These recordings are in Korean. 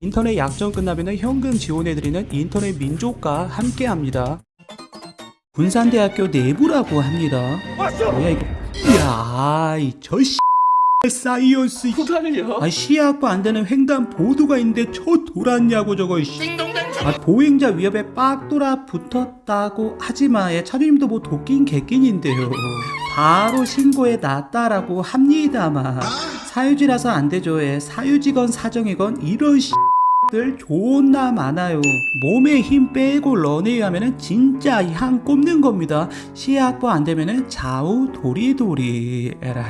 인터넷 약정 끝나면 현금 지원해드리는 인터넷 민족과 함께합니다. 군산대학교 내부라고 합니다. 뭐야 이거? 이야, 이저 씨. 사이언스? 아 시야학과 안 되는 횡단 보도가 있는데 저 돌았냐고 저거 씨. 아 보행자 위협에 빡 돌아 붙었다고 하지만 예, 차주님도 뭐 도끼인 개낀인데요 바로 신고해 놨다라고 합니다만 사유지라서 안 되죠 예. 사유지건 사정이건 이런 들 존나 많아요. 몸에 힘 빼고 런웨이 하면은 진짜 향 꼽는 겁니다. 시야 확보 안 되면은 좌우 도리도리. 에라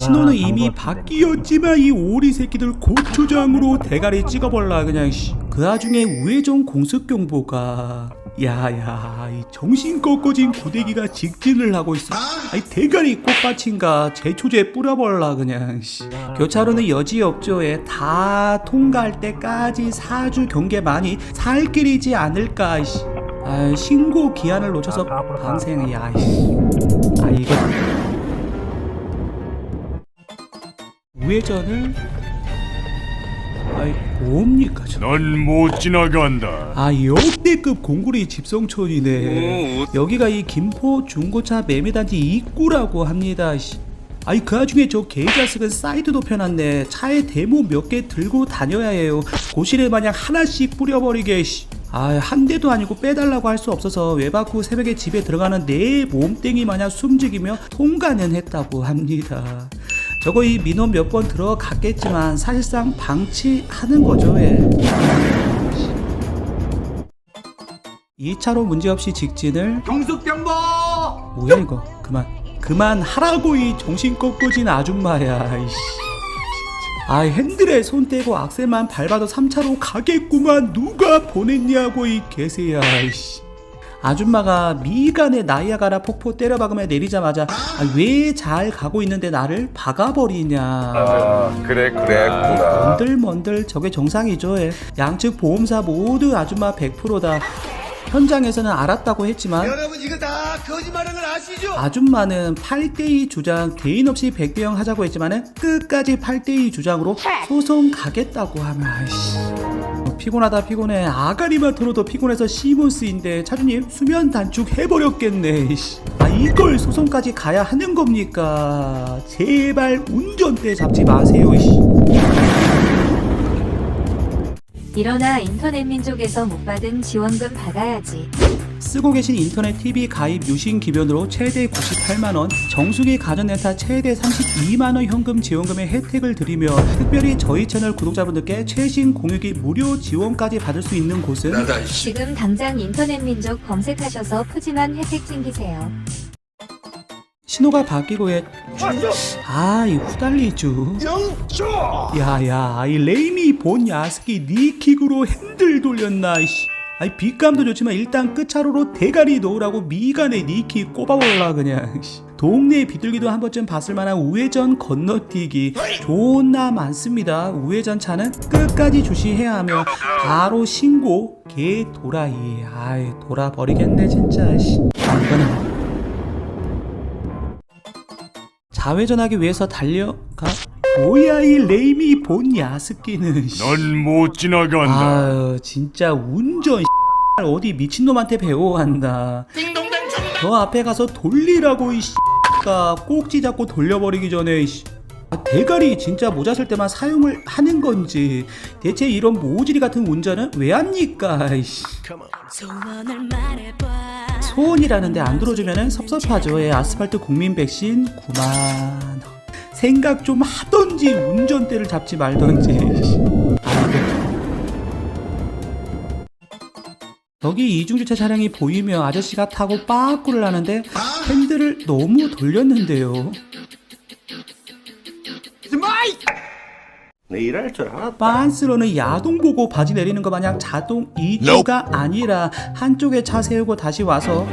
신호는 이미 바뀌었지만 이 오리 새끼들 고추장으로 대가리 찍어볼라 그냥 씨. 그 와중에 우회전 공습 경보가 야야 이 정신 꺾어진 고데기가 직진을 하고 있어. 아이 대가리 꽃받친가? 제초제 뿌려볼라 그냥 씨. 교차로는 여지 없죠에 다 통과할 때까지 사주 경계만이 살 길이지 않을까 씨. 아 신고 기한을 놓쳐서 방생 야이씨. 아 이거. 우회전을 아이 뭡니까 저 넌 못 지나간다. 아 역대급 공구리 집성촌이네 여기가 이 김포 중고차 매매단지 입구라고 합니다 씨. 아니 그 와중에 저 개자식은 사이트도 펴놨네 차에 데모 몇 개 들고 다녀야 해요 고실에 마냥 하나씩 뿌려버리게 씨. 아, 한 대도 아니고 빼달라고 할 수 없어서 외박 후 새벽에 집에 들어가는 내 몸땡이 마냥 숨죽이며 통과는 했다고 합니다. 저거 이 민원 몇 번 들어갔겠지만 사실상 방치하는 거죠. 예. 2차로 문제없이 직진을 경숙경보! 뭐야 이거 그만 그만 하라고 이 정신 꺾어진 아줌마야 이씨 아 핸들에 손 떼고 악셀만 밟아도 3차로 가겠구만 누가 보냈냐고 이 개새야 이씨 아줌마가 미간에 나이아가라 폭포 때려박으며 내리자마자 아, 왜 잘 가고 있는데 나를 박아버리냐 아, 그래 그랬구나. 먼들먼들 저게 정상이죠. 예. 양측 보험사 모두 아줌마 100%다. 현장에서는 알았다고 했지만 여러분 이거 다 거짓말인 걸 아시죠? 아줌마는 8대2 주장 개인 없이 100대 0 하자고 했지만은 끝까지 8대2 주장으로 소송 가겠다고 하면 아이씨 어, 피곤하다 피곤해 아가리만 털어도 피곤해서 시몬스인데 차주님 수면 단축 해버렸겠네. 아 이걸 소송까지 가야 하는 겁니까 제발 운전대 잡지 마세요. 일어나 인터넷 민족에서 못 받은 지원금 받아야지. 쓰고 계신 인터넷 TV 가입 유신 기변으로 최대 98만원, 정수기 가전렌탈 최대 32만원 현금 지원금의 혜택을 드리며 특별히 저희 채널 구독자분들께 최신 공유기 무료 지원까지 받을 수 있는 곳은 지금 당장 인터넷 민족 검색하셔서 푸짐한 혜택 챙기세요. 신호가 바뀌고 해. 아, 이 후달리주. 영조! 야야, 이 레이미 본 야스키 니킥으로 핸들 돌렸나, 이씨. 아이, 빛감도 좋지만 일단 끝차로로 대가리 놓으라고 미간에 니킥 꼽아볼라, 그냥. 씨. 동네 비둘기도 한 번쯤 봤을 만한 우회전 건너뛰기 존나 많습니다. 우회전 차는 끝까지 주시해야 하며 바로 신고 개 도라이. 아이, 돌아버리겠네, 진짜, 씨. 좌회전하기 위해서 달려가 뭐야 이 레이미 본 야스키는 씨. 넌못 지나간다. 아유 진짜 운전 어디 미친놈한테 배워간다 저 앞에 가서 돌리라고 이 씨가 꼭지 잡고 돌려버리기 전에 이 씨. 아, 대가리 진짜 모자 쓸 때만 사용을 하는 건지 대체 이런 모질이 같은 운전은 왜 합니까 이씨. 소원이라는데 안 들어주면 섭섭하죠. 예, 아스팔트 국민 백신 9만 원. 생각 좀 하던지 운전대를 잡지 말던지. 여기 이중주차 차량이 보이며 아저씨가 타고 빠꾸를 하는데 핸들을 너무 돌렸는데요. 내 일할 줄 알아? 빤스로는 야동 보고 바지 내리는 것 마냥 자동 이주가 아니라 한쪽에 차 세우고 다시 와서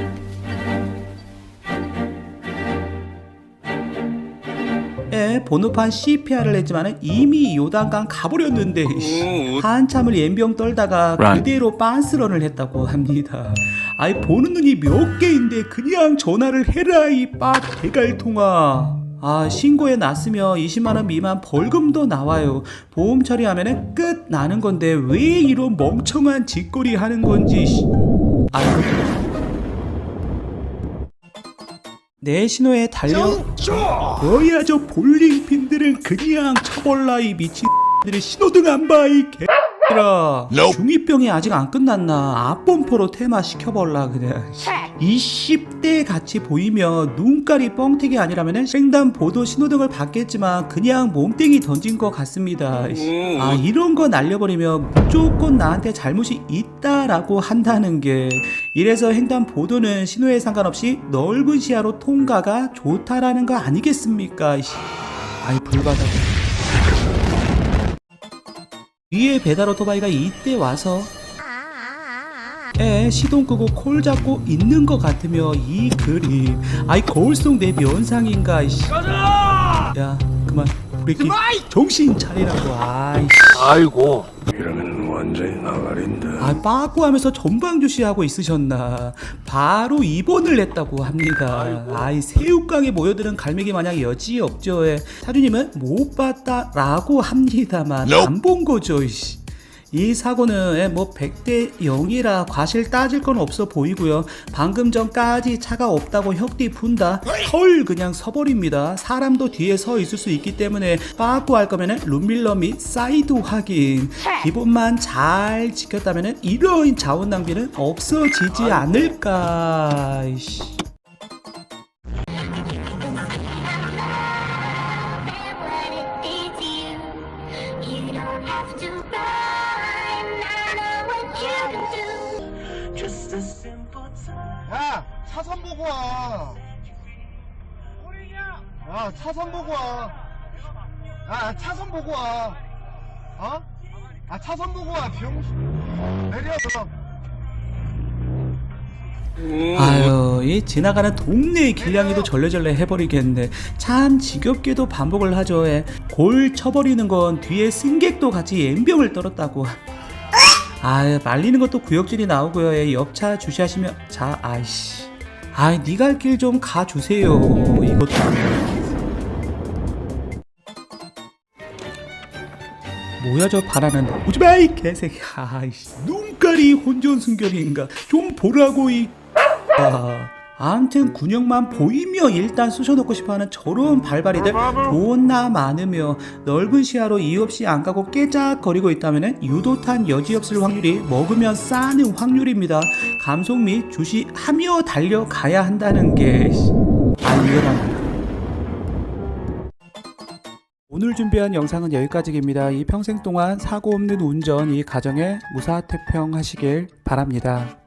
에 번호판 CPR을 했지만 이미 요단강 가버렸는데 씨. 한참을 연병 떨다가 그대로 빤스런을 했다고 합니다. 아이 보는 눈이 몇 개인데 그냥 전화를 해라 이빡 대갈통아. 아 신고해 놨으면 20만원 미만 벌금도 나와요. 보험 처리하면은 끝 나는 건데 왜 이런 멍청한 짓거리 하는 건지 씨. 아이고 내 신호에 달려 뭐야 저 볼링핀들은 그냥 쳐볼라 이 미친 들이 신호등 안 봐 이 개 들아 중2병이 아직 안 끝났나? 앞범퍼로 테마 시켜볼라 그냥 20대 같이 보이면 눈깔이 뻥튀기 아니라면은 횡단 보도 신호등을 받겠지만 그냥 몸땡이 던진 것 같습니다. 아 이런 거 날려버리면 무조건 나한테 잘못이 있다라고 한다는 게. 이래서 횡단 보도는 신호에 상관없이 넓은 시야로 통과가 좋다라는 거 아니겠습니까? 씨. 아이 불받아 위에 배달 오토바이가 이때 와서 에 시동 끄고 콜 잡고 있는 것 같으며 이 그림. 아이 거울 속 내 면상인가 이씨. 야 그만. 브레이크 정신 차리라고 아이씨. 이러 면 완전히 나가린다. 아 빠꾸하면서 전방주시 하고 있으셨나 바로 입원을 했다고 합니다 아이 새우깡에 모여드는 갈매기 마냥 여지 없죠 예. 사주님은 못 봤다라고 합니다만 안 본 거죠 이씨. 이 사고는 예, 뭐 100대 0이라 과실 따질 건 없어 보이고요. 방금 전까지 차가 없다고 혁띠 푼다. 헐 그냥 서버립니다. 사람도 뒤에 서 있을 수 있기 때문에 빠꾸 할 거면은 룸밀러 및 사이드 확인. 기본만 잘 지켰다면은 이런 자원 낭비는 없어지지 않을까. 이씨. You don't have to run. 차선 보고 와. 야 차선 보고 와. 야 차선 보고 와. 어? 아 차선 보고 와 병신. 내려 너. 아유, 이 지나가는 동네의 길냥이도 절레절레 해버리겠네. 참 지겹게도 반복을 하죠. 예. 골 쳐버리는 건 뒤에 승객도 같이 엠병을 떨었다고. 아유, 말리는 것도 구역질이 나오고요. 예. 옆차 주시하시면 자, 아이씨. 아이, 니가 할 길 좀 가주세요. 이것도. 뭐야 저 바라는 오지마 이 개새끼 아이씨 눈깔이 혼전순결인가 좀 보라고 이 아, 아무튼 군역만 보이며 일단 쑤셔놓고 싶어하는 저런 발발이들 존나 많으며 넓은 시야로 이유 없이 안 가고 깨작거리고 있다면 유도탄 여지 없을 확률이 먹으면 싸는 확률입니다. 감속 및 주시하며 달려가야 한다는 게 안위험합니다. 오늘 준비한 영상은 여기까지입니다. 이 평생 동안 사고 없는 운전 이 가정에 무사태평하시길 바랍니다.